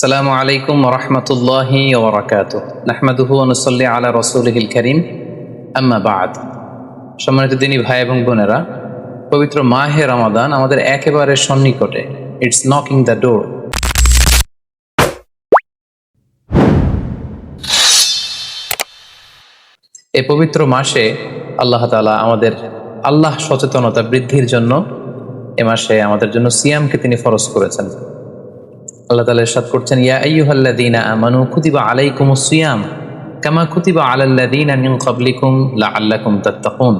আসসালামু আলাইকুম রহমতুল্লাহি ওবরাকাত নাহমাদুহু অনুসল্লি আলা রসুলহিল করিম। আম্মা বাদ। সম্মানিত দিনী ভাই এবং বোনেরা, পবিত্র মাহে রমাদান আমাদের একেবারে সন্নিকটে। ইটস নকিং দ্য ডোর এ পবিত্র মাসে আল্লাহ তালা আমাদের আল্লাহ সচেতনতা বৃদ্ধির জন্য এ মাসে আমাদের জন্য সিয়ামকে তিনি ফরজ করেছেন। আল্লাহ তাআলা ইরশাদ করছেন, ইয়া আইয়ুহাল্লাযীনা আমানু কুতিবা আলাইকুমুস সিয়াম কামা কুতিবা আলাল্লাযীনা মিন ক্বাবলিকুম লাআল্লাকুম তাত্তাকুন।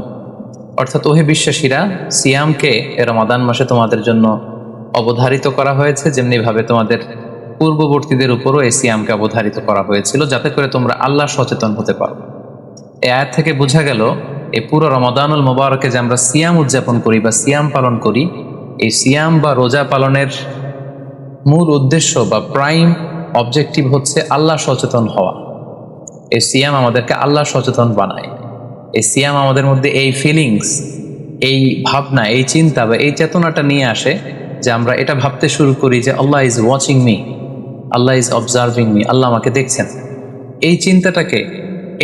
অর্থাৎ, ওহে বিশ্বাসীরা, সিয়ামকে এ রমাদান মাসে তোমাদের জন্য অবধারিত করা হয়েছে যেমনি ভাবে তোমাদের পূর্ববর্তীদের উপরও এই সিয়ামকে অবধারিত করা হয়েছিল, যাতে করে তোমরা আল্লাহ সচেতন হতে পারো। এই আয়াত থেকে বোঝা গেল, এই পুরো রমাদানুল মোবারকে যে আমরা সিয়াম উদযাপন করি বা সিয়াম পালন করি, এই সিয়াম বা রোজা পালনের মূল উদ্দেশ্য বা প্রাইম অবজেক্টিভ হচ্ছে আল্লাহ সচেতন হওয়া। এই সিয়াম আমাদেরকে আল্লাহ সচেতন বানায়। এই সিয়াম আমাদের মধ্যে এই ফিলিংস এই ভাবনা, এই চিন্তা বা এই চেতনাটা নিয়ে আসে যে আমরা এটা ভাবতে শুরু করি যে আল্লাহ is watching me Allah is observing me আল্লাহ আমাকে দেখছেন। এই চিন্তাটাকে,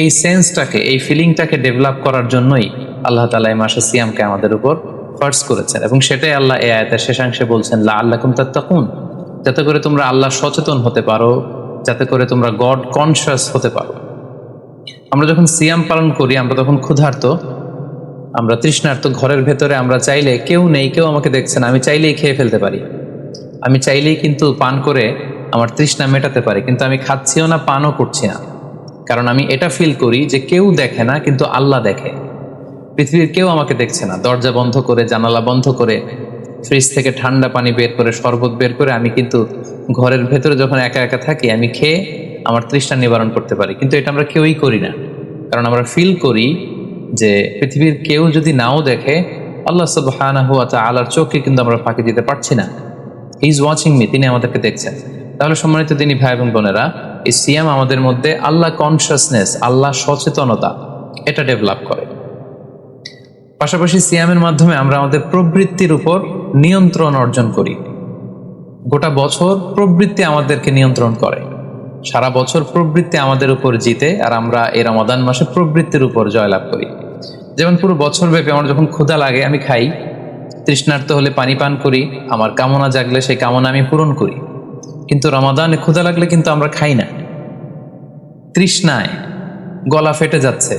এই সেন্সটাকে এই ফিলিংটাকে ডেভেলপ করার জন্যই আল্লাহ তালা এই মাসে সিয়ামকে আমাদের উপর ফার্স করেছেন এবং সেটাই আল্লাহ এ আয়তের শেষাংশে বলছেন লা আল্লাহ তাত্তাকুন। যাতে করে তোমরা আল্লাহ সচেতন হতে পারো, যাতে করে তোমরা গড কনসিয়াস হতে পারো। আমরা যখন সিয়াম পালন করি, আমরা তখন ক্ষুধার্ত। আমরা তৃষ্ণার্ত ঘরের ভেতরে আমরা চাইলে কেউ নেই, কেউ আমাকে দেখছে না, আমি চাইলেই খেয়ে ফেলতে পারি। আমি চাইলেই কিন্তু পান করে আমার তৃষ্ণা মেটাতে পারি, কিন্তু আমি খাচ্ছিও না, পানও করছি না। কারণ আমি এটা ফিল করি যে কেউ দেখে না, কিন্তু আল্লাহ দেখে। পৃথিবীর কেউ আমাকে দেখছে না। দরজা বন্ধ করে, জানালা বন্ধ করে ফ্রিজ থেকে ঠান্ডা পানি বের করে, শরবত বের করে আমি কিন্তু ঘরের ভেতরে যখন একা একা থাকি, আমি খেয়ে আমার তৃষ্ণা নিবারণ করতে পারি। কিন্তু এটা আমরা কেউই করি না। কারণ আমরা ফিল করি যে পৃথিবীর কেউ যদি নাও দেখে, আল্লাহ সুবহানা হুয়া তা আলার চোখকে কিন্তু আমরা ফাঁকি দিতে পারছি না। ইজ ওয়াচিং মি তিনি আমাদেরকে দেখছেন। তাহলে সম্মানিত তিনি ভাই এবং বোনেরা, এই সিয়াম আমাদের মধ্যে আল্লাহ কনসিয়াসনেস আল্লাহ সচেতনতা, এটা ডেভেলপ করে। পাশাপাশি সিয়ামের মাধ্যমে আমরা আমাদের প্রবৃত্তির উপর নিয়ন্ত্রণ অর্জন করি। গোটা বছর প্রবৃত্তি আমাদেরকে নিয়ন্ত্রণ করে। সারা বছর প্রবৃত্তি আমাদের উপর জিতে আর আমরা এই রমাদান মাসে প্রবৃত্তির উপর জয়লাভ করি। যেমন পুরো বছর ব্যাপী আমার যখন ক্ষুধা লাগে, আমি খাই। তৃষ্ণার্ত হলে পানি পান করি, আমার কামনা জাগলে সেই কামনা আমি পূরণ করি। কিন্তু রমাদানে ক্ষুধা লাগলে কিন্তু আমরা খাই না। তৃষ্ণায় গলা ফেটে যাচ্ছে।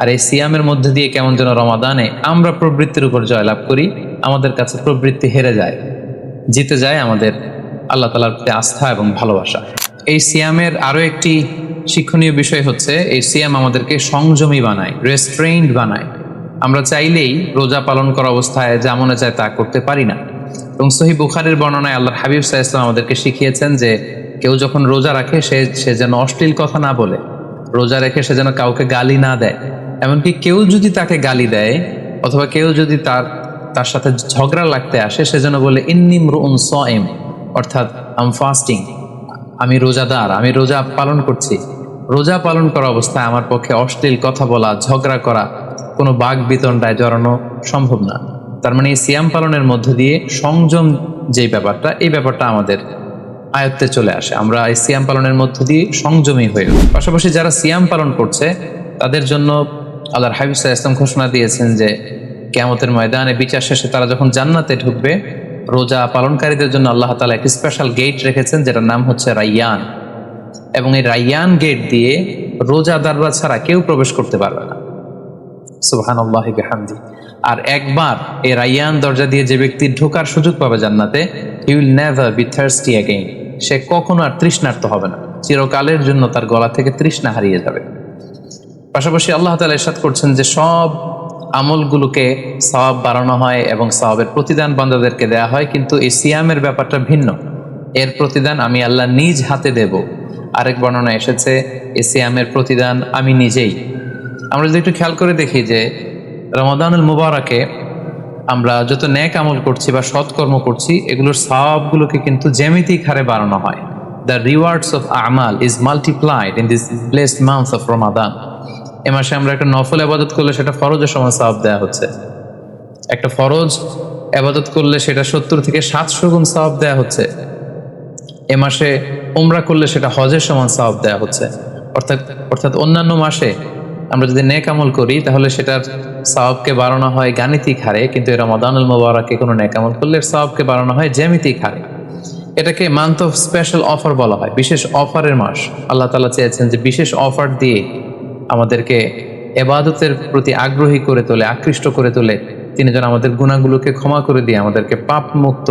আর এই সিয়ামের মধ্যে দিয়ে কেমন যেন রমাদানে আমরা প্রবৃত্তির উপর জয়লাভ করি, আমাদের কাছে প্রবৃত্তি হেরে যায়, জিতে যায় আমাদের আল্লাহ তালার প্রতি আস্থা এবং ভালোবাসা। এই সিয়ামের আরও একটি শিক্ষণীয় বিষয় হচ্ছে, এই সিয়াম আমাদেরকে সংযমী বানায় রেস্ট্রেইনড বানায়। আমরা চাইলেই রোজা পালন করা অবস্থায় যা মনে চায় তা করতে পারি না। এবং সহি বুখারের বর্ণনায় আল্লাহ হাবিব সাহা ইসলাম আমাদেরকে শিখিয়েছেন যে, কেউ যখন রোজা রাখে সে সে যেন অশ্লীল কথা না বলে, রোজা রেখে সে যেন কাউকে গালি না দেয়। এমনকি কেউ যদি তাকে গালি দেয়, অথবা কেউ যদি তার তার সাথে ঝগড়া লাগতে আসে, সে যেন বলে ইন্নিম রুন এম অর্থাৎ, আম ফাস্টিং আমি রোজাদার আমি রোজা পালন করছি রোজা পালন করা অবস্থায় আমার পক্ষে অশ্লীল কথা বলা, ঝগড়া করা, কোনো বাঘ বিতণ্ডায় জড়ানো সম্ভব না। তার মানে এই সিয়াম পালনের মধ্য দিয়ে সংযম যেই ব্যাপারটা, এই ব্যাপারটা আমাদের আয়ত্তে চলে আসে। আমরা এই সিয়াম পালনের মধ্য দিয়ে সংযমী হয়ে পাশাপাশি যারা সিয়াম পালন করছে, তাদের জন্য আল্লাহর হাবিব সাহা ইসলাম ঘোষণা দিয়েছেন যে কেয়ামতের ময়দানে বিচার শেষে তারা যখন জান্নাতে ঢুকবে, রোজা পালনকারীদের জন্য আল্লাহ তালা একটি স্পেশাল গেট রেখেছেন যেটার নাম হচ্ছে রাইয়ান। এবং এই রাইয়ান গেট দিয়ে রোজাদাররা ছাড়া কেউ প্রবেশ করতে পারবে না। সুবহান আল্লাহ আর একবার এই রাইয়ান দরজা দিয়ে যে ব্যক্তি ঢোকার সুযোগ পাবে জান্নাতে he will never be thirsty again সে কখনো আর তৃষ্ণার্ত হবে না। চিরকালের জন্য তার গলা থেকে তৃষ্ণা হারিয়ে যাবে। পাশাপাশি আল্লাহ তালা ইরশাদ করছেন যে সব আমলগুলোকে সওয়াব বাড়ানো হয় এবং সওয়াবের প্রতিদান বান্দাদেরকে দেয়া হয়, কিন্তু এই সিয়ামের ব্যাপারটা ভিন্ন। এর প্রতিদান আমি আল্লাহ নিজ হাতে দেব। আরেক বর্ণনা এসেছে, এ সিয়ামের প্রতিদান আমি নিজেই। আমরা যদি একটু খেয়াল করে দেখি যে রমাদানুল মুবারকে আমরা যত ন্যাক আমল করছি বা সৎকর্ম করছি, এগুলোর সবগুলোকে কিন্তু জ্যামিতিক হারে বাড়ানো হয়। The rewards of Amal is multiplied in this blessed month of Ramadan এ মাসে আমরা একটা নফল আবাদত করলে সেটা ফরজের সময় সওয়াব দেওয়া হচ্ছে। একটা ফরজ আবাদত করলে সেটা সত্তর থেকে সাতশো গুণ সওয়াব দেওয়া হচ্ছে। এ মাসে উমরা করলে সেটা হজের সমান সওয়াব দেওয়া হচ্ছে। অর্থাৎ অর্থাৎ অন্যান্য মাসে আমরা যদি নেক আমল করি, তাহলে সেটার সওয়াবকে বাড়ানো হয় গাণিতিক হারে, কিন্তু এ রমাদানুল মোবারকে কোনো নেক আমল করলে এর সওয়াবকে বাড়ানো হয় জ্যামিতিক হারে। এটাকে মান্থ অফ স্পেশাল অফার বলা হয়, বিশেষ অফারের মাস। আল্লাহ তালা চেয়েছেন যে বিশেষ অফার দিয়ে আমাদেরকে এবাদতের প্রতি আগ্রহী করে তোলে, আকৃষ্ট করে তোলে। তিনি যেন আমাদের গুণাগুলোকে ক্ষমা করে দিয়ে আমাদেরকে পাপ মুক্ত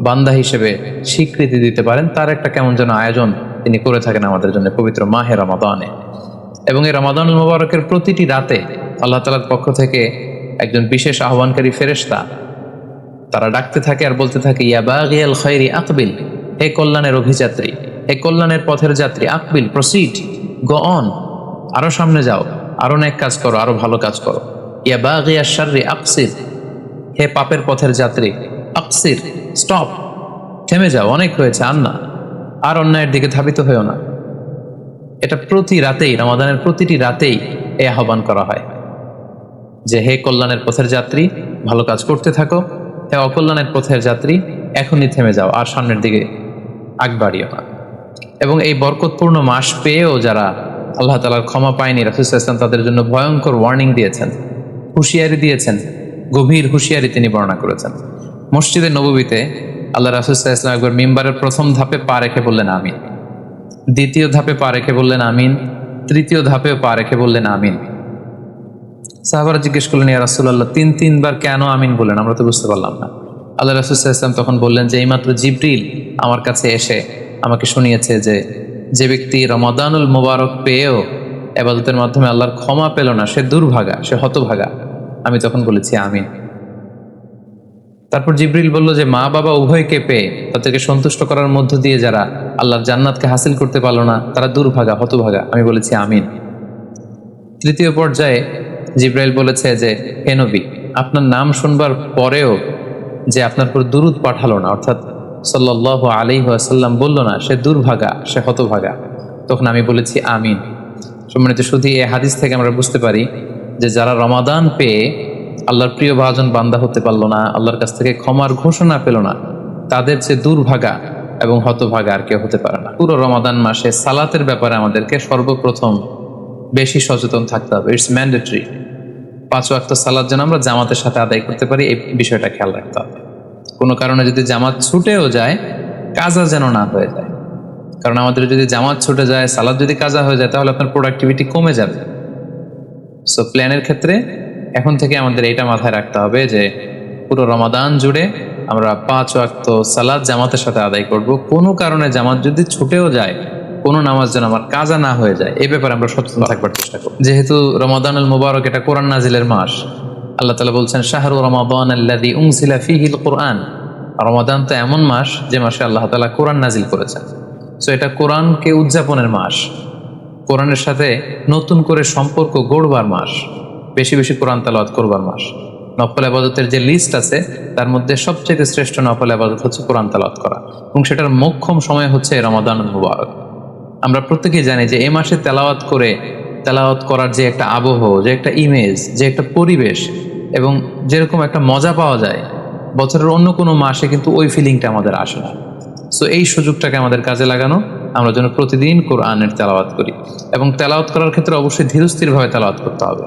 বান্দা হিসেবে স্বীকৃতি দিতে পারেন, তার একটা কেমন যেন আয়োজন তিনি করে থাকেন আমাদের জন্য পবিত্র মাহে রমাদানে। এবং এই রমাদানুল মোবারকের প্রতিটি রাতে আল্লাহ তালার পক্ষ থেকে একজন বিশেষ আহ্বানকারী ফেরেশতা, তারা ডাকতে থাকে আর বলতে থাকে, ইয়া বাগিয়াল খৈরি আকবিল, হে কল্যাণের অভিযাত্রী, হে কল্যাণের পথের যাত্রী, আকবিল, প্রসিড, গো অন। আরও সামনে যাও, আরও নেক কাজ করো, আরও ভালো কাজ করো। ইয়া বাগিয়া শাররি আকসির। হে পাপের পথের যাত্রী, আকসির, স্টপ। থেমে যাও, অনেক হয়েছে আর না। আর অন্যায়ের দিকে ধাবিত হয়েও না। এটা প্রতি রাতেই, রমাদানের প্রতিটি রাতেই এই আহ্বান করা হয়। যে হে কল্যাণের পথের যাত্রী, ভালো কাজ করতে থাকো। হে অকল্যাণের পথের যাত্রী, এখনই থেমে যাও, আর সামনের দিকে আগ বাড়িও না। এবং এই বরকতপূর্ণ মাস পেয়েও যারা আল্লাহ তালার ক্ষমা পায়নি, রাসুল ইসলাম তাদের জন্য ভয়ঙ্কর ওয়ার্নিং দিয়েছেন, হুঁশিয়ারি দিয়েছেন, গভীর হুঁশিয়ারি তিনি বর্ণনা করেছেন। মসজিদে নবীতে আল্লাহ রাসুল ইসলাম একবার মিম্বারের প্রথম ধাপে পা রেখে বললেন, আমিন। দ্বিতীয় ধাপে পা রেখে বললেন, আমিন। তৃতীয় ধাপেও পা রেখে বললেন, আমিন। সাহাবারা জিজ্ঞেস করলেন, ইয়া রাসুল্লাহ তিন, তিনবার কেন আমিন বললেন? আমরা তো বুঝতে পারলাম না। আল্লাহ রাসুলাম তখন বললেন যে এইমাত্র জিব্রিল আমার কাছে এসে আমাকে শুনিয়েছে যে যে ব্যক্তি রমাদানুল মোবারক পেয়েও এবাদতের মাধ্যমে আল্লাহর ক্ষমা পেল না, সে দুর্ভাগা, সে হতভাগা। আমি তখন বলেছি, আমিন। তারপর জিব্রিল বলল যে, মা বাবা উভয়কে পেয়ে, তাদেরকে সন্তুষ্ট করার মধ্য দিয়ে যারা আল্লাহর জান্নাতকে হাসিল করতে পারল না, তারা দুর্ভাগা, হতভাগা। আমি বলেছি, আমিন। তৃতীয় পর্যায়ে জিব্রাইল বলেছে যে হেনবি আপনার নাম শুনবার পরেও যে আপনার উপর দুরুদ পাঠালো না, অর্থাৎ সাল্লাহ আলী আসাল্লাম বলল না, সে দুর্ভাগা, সে হতভাগা। তখন আমি বলেছি, আমিন। সম্মানিত শুধু এই হাদিস থেকে আমরা বুঝতে পারি যে যারা রমাদান পেয়ে আল্লাহর প্রিয় ভাজন বান্দা হতে পারল না, আল্লাহর কাছ থেকে ক্ষমার ঘোষণা পেল না, তাদের যে দুর্ভাগা এবং হতভাগা আর কেউ হতে পারে না। পুরো রমাদান মাসে সালাতের ব্যাপারে আমাদেরকে সর্বপ্রথম বেশি সচেতন থাকতে হবে। ইটস ম্যান্ডেটরি পাঁচ ওয়াক্ত সালাদ যেন আমরা জামাতের সাথে আদায় করতে পারি, এই বিষয়টা খেয়াল রাখতে হবে। কোনো কারণে যদি জামাত ছুটেও যায়, কাজা যেন না হয়ে যায়। কারণ আমাদের যদি জামাত ছুটে যায়, সালাদ যদি কাজা হয়ে যায়, তাহলে আপনার প্রোডাক্টিভিটি কমে যাবে। সো প্ল্যানের ক্ষেত্রে এখন থেকে আমাদের এটা মাথায় রাখতে হবে যে, পুরো রমাদান জুড়ে আমরা পাঁচ ওয়াক্ত সালাদ জামাতের সাথে আদায় করব। কোনো কারণে জামাত যদি ছুটেও যায়, কোনো নামাজ যেন আমার কাজা না হয়ে যায়, এ ব্যাপারে আমরা সচেতন থাকবার চেষ্টা করব। যেহেতু রমাদান আল মুবারক এটা কোরআন নাজিলের মাস আল্লাহ তালা বলছেন, শাহরু রমাদান আল্লাদি উংসিলা ফিহিল কোরআন রমাদান তো এমন মাস যে মাসে আল্লাহ তালা কোরআন নাজিল করেছেন। সো এটা কোরআনকে উদযাপনের মাস। কোরআনের সাথে নতুন করে সম্পর্ক গড়বার মাস। বেশি বেশি কোরআন তালাওয়াত করবার মাস। নফল আবাদতের যে লিস্ট আছে, তার মধ্যে সবচেয়ে শ্রেষ্ঠ নফল আবাদত হচ্ছে কোরআন তালাওয়াত করা। এবং সেটার মোক্ষম সময় হচ্ছে রমাদান মুবারক। আমরা প্রত্যেকেই জানি যে এ মাসে তেলাওয়াত করে তেলাওয়াত করার যে একটা আবহ, যে একটা ইমেজ যে একটা পরিবেশ এবং যেরকম একটা মজা পাওয়া যায়, বছরের অন্য কোনো মাসে কিন্তু ওই ফিলিংটা আমাদের আসে না। সো এই সুযোগটাকে আমাদের কাজে লাগানো, আমরা যেন প্রতিদিন কোরআনের তেলাওয়াত করি। এবং তেলাওয়াত করার ক্ষেত্রে অবশ্যই ধীরস্থিরভাবে তেলাওয়াত করতে হবে।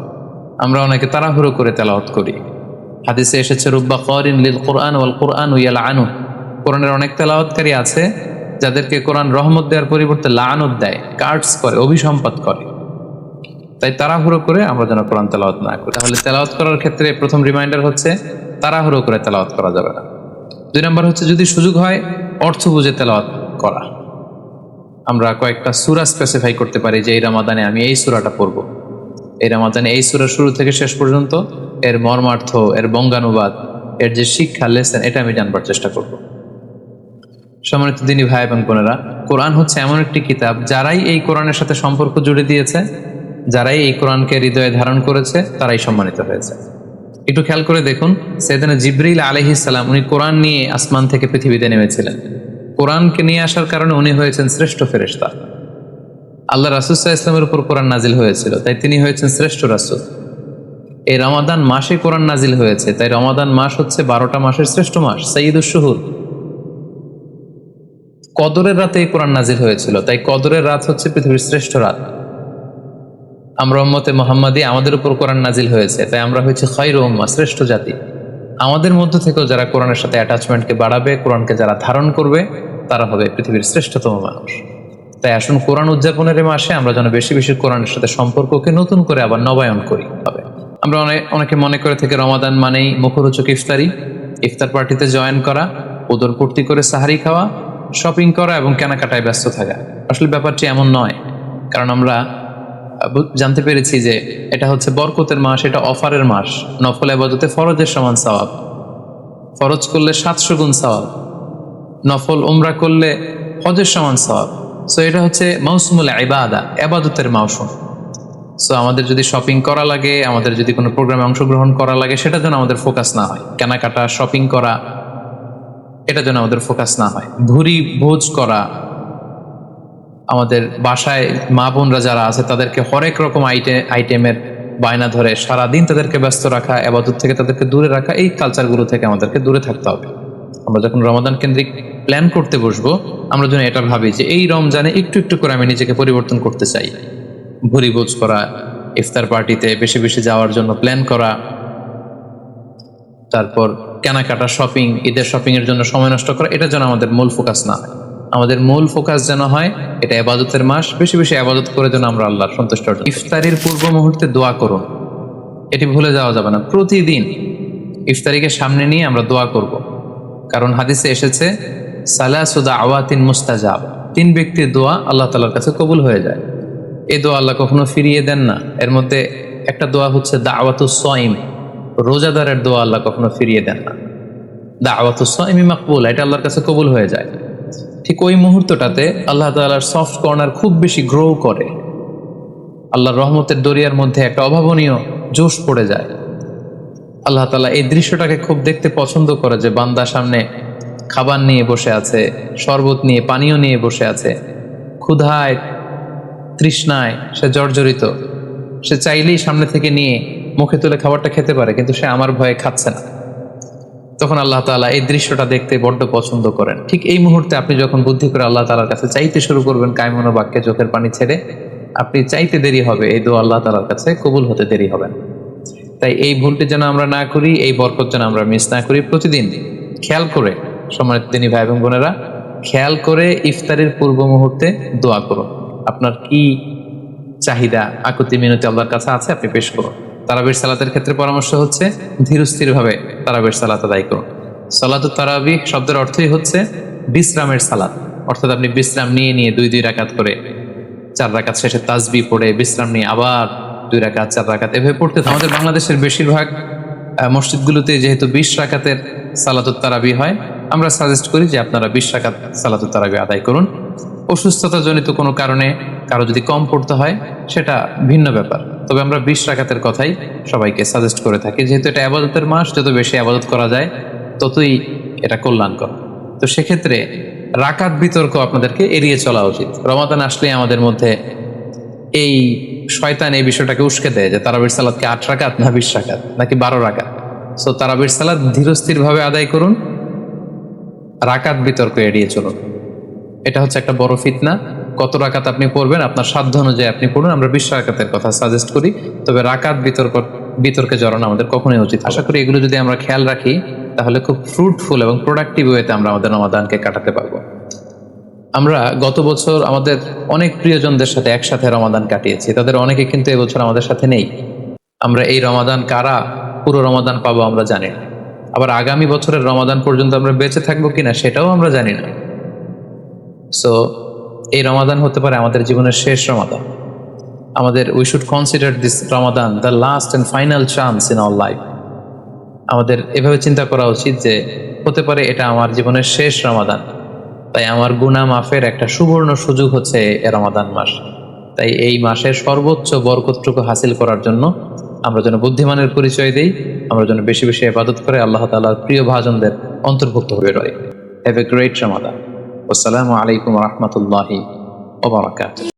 আমরা অনেকে তাড়াহুড়ো করে তেলাওয়াত করি। হাদিসে এসেছে, রুব্বা করিন লিল কোরআন ওয়াল কোরআন উইয়াল আনু কোরআনের অনেক তেলাওয়াতকারী আছে, যাদেরকে কোরআন রহমত দেওয়ার পরিবর্তে লানত দেয় কার্ডস করে অভিসম্পাদ করে। তাই তাড়াহুড়ো করে আমরা যেন কোরআন তেলাওয়াত না করি। তাহলে তেলাওয়াত করার ক্ষেত্রে প্রথম রিমাইন্ডার হচ্ছে তাড়াহুড়ো করে তেলাওয়াত করা যাবে না। দুই নম্বর হচ্ছে যদি সুযোগ হয়, অর্থ বুঝে তেলাওয়াত করা। আমরা কয়েকটা সুরা স্পেসিফাই করতে পারি যে এই রামাদানে আমি এই সুরাটা পড়ব। এই রামাদানে এই সুরা শুরু থেকে শেষ পর্যন্ত এর মর্মার্থ, এর বঙ্গানুবাদ, এর যে শিক্ষা লেসেন এটা আমি জানবার চেষ্টা করব। সম্মানিত দিনী ভাই এবং বোনেরা, কোরআন হচ্ছে এমন একটি কিতাব যারাই এই কোরআনের সাথে সম্পর্ক জুড়ে দিয়েছে যারাই এই কোরআনকে হৃদয়ে ধারণ করেছে, তারাই সম্মানিত হয়েছে। একটু খেয়াল করে দেখুন, সেদিন জিব্রিল আলহিসাল্লাম উনি কোরআন নিয়ে আসমান থেকে পৃথিবীতে নেমেছিলেন। কোরআনকে নিয়ে আসার কারণে উনি হয়েছেন শ্রেষ্ঠ ফেরেশতা। আল্লাহ রাসুসাহ ইসলামের উপর কোরআন নাজিল হয়েছিল, তাই তিনি হয়েছেন শ্রেষ্ঠ রাসুল। এই রমাদান মাসে কোরআন নাজিল হয়েছে, তাই রমাদান মাস হচ্ছে বারোটা মাসের শ্রেষ্ঠ মাস সঈদুল শুহুর কদরের রাতে এই কোরআন নাজিল হয়েছিল, তাই কদরের রাত হচ্ছে পৃথিবীর শ্রেষ্ঠ রাত। আমরা উম্মতে মোহাম্মদী আমাদের উপর কোরআন নাজিল হয়েছে, তাই আমরা হয়েছে খৈর উম্মা, শ্রেষ্ঠ জাতি। আমাদের মধ্য থেকেও যারা কোরআনের সাথে অ্যাটাচমেন্টকে বাড়াবে, কোরআনকে যারা ধারণ করবে, তারা হবে পৃথিবীর শ্রেষ্ঠতম মানুষ। তাই আসুন কোরআন উদযাপনের মাসে আমরা যেন বেশি বেশি কোরআনের সাথে সম্পর্ককে নতুন করে আবার নবায়ন করি। হবে। আমরা অনেক মনে করে থেকে রমাদান মানেই মুখরোচক ইফতারি, ইফতার পার্টিতে জয়েন করা, উদর পূর্তি করে সাহারি খাওয়া, শপিং করা এবং কেনাকাটায় ব্যস্ত থাকা। আসলে ব্যাপারটি এমন নয়, কারণ আমরা জানতে পেরেছি যে এটা হচ্ছে বরকতের মাস, এটা অফারের মাস। নফল আবাদতে ফরজের সমান সওয়াব। ফরজ করলে সাতশো গুণ সওয়াব। নফল উমরা করলে হজের সমান সওয়াব। সো এটা হচ্ছে মৌসুমুল ইবাদা, আবাদতের মৌসুম সো আমাদের যদি শপিং করা লাগে, আমাদের যদি কোনো প্রোগ্রামে অংশগ্রহণ করা লাগে, সেটা যেন আমাদের ফোকাস না হয়। কেনাকাটা শপিং করা, এটা যেন আমাদের ফোকাস না হয়। ভুরি ভোজ করা আমাদের বাসায় মা বোনরা যারা আছে, তাদেরকে হরেক রকম আইটেম আইটেমের বায়না ধরে সারাদিন তাদেরকে ব্যস্ত রাখা এবাদত থেকে তাদেরকে দূরে রাখা, এই কালচারগুলো থেকে আমাদেরকে দূরে থাকতে হবে। আমরা যখন রমাদান কেন্দ্রিক প্ল্যান করতে বসবো, আমরা যেন এটা ভাবি যে এই রমজানে একটু একটু করে আমি নিজেকে পরিবর্তন করতে চাই। ভুরি ভোজ করা, ইফতার পার্টিতে বেশি বেশি যাওয়ার জন্য প্ল্যান করা, তারপর কেনাকাটা শপিং ঈদের শপিং এর জন্য সময় নষ্ট করা, এটা যেন আমাদের মূল ফোকাস না হয়। আমাদের মূল ফোকাস যেন হয়, এটা আবাদতের মাস। বেশি বেশি আবাদত করে যেন আমরা আল্লাহর সন্তুষ্ট। ইফতারির পূর্ব মুহূর্তে দোয়া করুন। এটি ভুলে যাওয়া যাবে না। প্রতিদিন ইফতারিকে সামনে নিয়ে আমরা দোয়া করব। কারণ হাদিসে এসেছে সালাসুদা আওয়াতিন মুস্তাজাব। তিন ব্যক্তির দোয়া আল্লাহ তালার কাছে কবুল হয়ে যায়। এই দোয়া আল্লাহ কখনো ফিরিয়ে দেন না। এর মধ্যে একটা দোয়া হচ্ছে দাওয়াতুস সয়ম। রোজাদারের দোয়া আল্লাহ কখনো ফিরিয়ে দেন না। দাওয়াতুস সয়মি মাকবুল। এটা আল্লাহর কাছে কবুল হয়ে যায়। ঠিক ওই মুহূর্তটাতে আল্লাহ তাআলার সফট কর্নার খুব বেশি গ্রো করে। আল্লাহর রহমতের দরিয়ার মধ্যে একটা অভাবনীয় জোশ পড়ে যায়। আল্লাহ তাআলা এই দৃশ্যটাকে খুব দেখতে পছন্দ করে যে বান্দা সামনে খাবার নিয়ে বসে আছে, শরবত নিয়ে, পানীয় নিয়ে বসে আছে। ক্ষুধায়, তৃষ্ণায়, সে জর্জরিত। সে চাইলেই সামনে থেকে নিয়ে মুখে তুলে খাবারটা খেতে পারে, কিন্তু সে আমার ভয়ে খাচ্ছে না। তখন আল্লাহ তাআলা এই দৃশ্যটা দেখতে বড্ড পছন্দ করেন। ঠিক এই মুহূর্তে আপনি যখন বুদ্ধি করে আল্লাহ তাআলার কাছে চাইতে শুরু করবেন কায়মনো বাক্যে চোখের পানি ছেড়ে, আপনি চাইতে দেরি হবে, এই দো আল্লাহ তালার কাছে কবুল হতে দেরি হবেন তাই এই ভুলটি যেন আমরা না করি, এই বরকত যেন আমরা মিস না করি প্রতিদিন। খেয়াল করে, সম্মানিত তিনি ভাই এবং বোনেরা, খেয়াল করে ইফতারের পূর্ব মুহূর্তে দোয়া করুন। আপনার কি চাহিদা আকুতি মিনতি আল্লাহর কাছে আছে, আপনি পেশ করুন। তারাবির সালাতের ক্ষেত্রে পরামর্শ হচ্ছে ধীরস্থির ভাবে তারাবির সালাত আদায় করুন। সালাত তারাবি শব্দের অর্থই হচ্ছে বিশ্রামের সালাত। অর্থাৎ আপনি বিশ্রাম নিয়ে নিয়ে দুই দুই রাকাত করে চার রাকাত শেষে তাজবি পড়ে, বিশ্রাম নিয়ে আবার দুই রাকাত, চার রাকাত এভাবে পড়তে আমাদের বাংলাদেশের বেশিরভাগ মসজিদগুলোতে যেহেতু বিশ রাকাতের সালাতুত তারাবি হয় আমরা সাজেস্ট করি যে আপনারা বিশ রাকাত সালাতুত তারাবি আদায় করুন। অসুস্থতা জনিত কোনো কারণে কারও যদি কম পড়তে হয়, সেটা ভিন্ন ব্যাপার। তবে আমরা বিশ রাকাতের কথাই সবাইকে সাজেস্ট করে থাকি। যেহেতু এটা আবাদতের মাস, যত বেশি আবাদত করা যায়, ততই এটা কল্যাণকর। তো সেক্ষেত্রে রাকাত বিতর্ক আপনাদেরকে এড়িয়ে চলা উচিত। রমাদান আসলে আমাদের মধ্যে এই শয়তান এই বিষয়টাকে উস্কে দেয় যে তারাবির সালাদকে আট রাকাত না বিশ রাকাত, নাকি বারো রাকাত। সো তারাবির সালাদ ধীরস্থিরভাবে আদায় করুন। রাকাত বিতর্ক এড়িয়ে চলুন। এটা হচ্ছে একটা বড় ফিতনা। কত রাকাত আপনি পড়বেন? আপনার সাধ্য অনুযায়ী আপনি পড়ুন। আমরা বিশ রাকাতের কথা সাজেস্ট করি। তবে রাকাত বিতর্ক, বিতর্কে জড়ানো আমাদের কখনোই উচিত। আশা করি এগুলো যদি আমরা খেয়াল রাখি, তাহলে খুব ফ্রুটফুল এবং প্রোডাক্টিভ ওয়েতে আমরা আমাদের রমাদানকে কাটাতে পারব। আমরা গত বছর আমাদের অনেক প্রিয়জনদের সাথে একসাথে রমাদান কাটিয়েছি। তাদের অনেকে কিন্তু এবছর আমাদের সাথে নেই। আমরা এই রমাদান কারা? পুরো রমাদান পাবো আমরা জানি না। আবার আগামী বছরের রমাদান পর্যন্ত আমরা বেঁচে থাকব কিনা সেটাও আমরা জানি না। সো এই রমাদান হতে পারে আমাদের জীবনের শেষ রমাদান। আমাদের we should consider this Ramadan the last and final chance in our life আমাদের এভাবে চিন্তা করা উচিত যে, হতে পারে এটা আমার জীবনের শেষ রমাদান। তাই আমার গুনাহ মাফের একটা সুবর্ণ সুযোগ হচ্ছে এ রমাদান মাস। তাই এই মাসের সর্বোচ্চ বরকতটুকু হাসিল করার জন্য আমরা যেন বুদ্ধিমানের পরিচয় দিই, আমরা যেন বেশি বেশি ইবাদত করে আল্লাহ তালার প্রিয় ভাজনদের অন্তর্ভুক্ত হয়ে রয়। হ্যাভ এ গ্রেট রমাদান আসসালামু আলাইকুম রহমতুল্লাহি ওবরাকাতুহ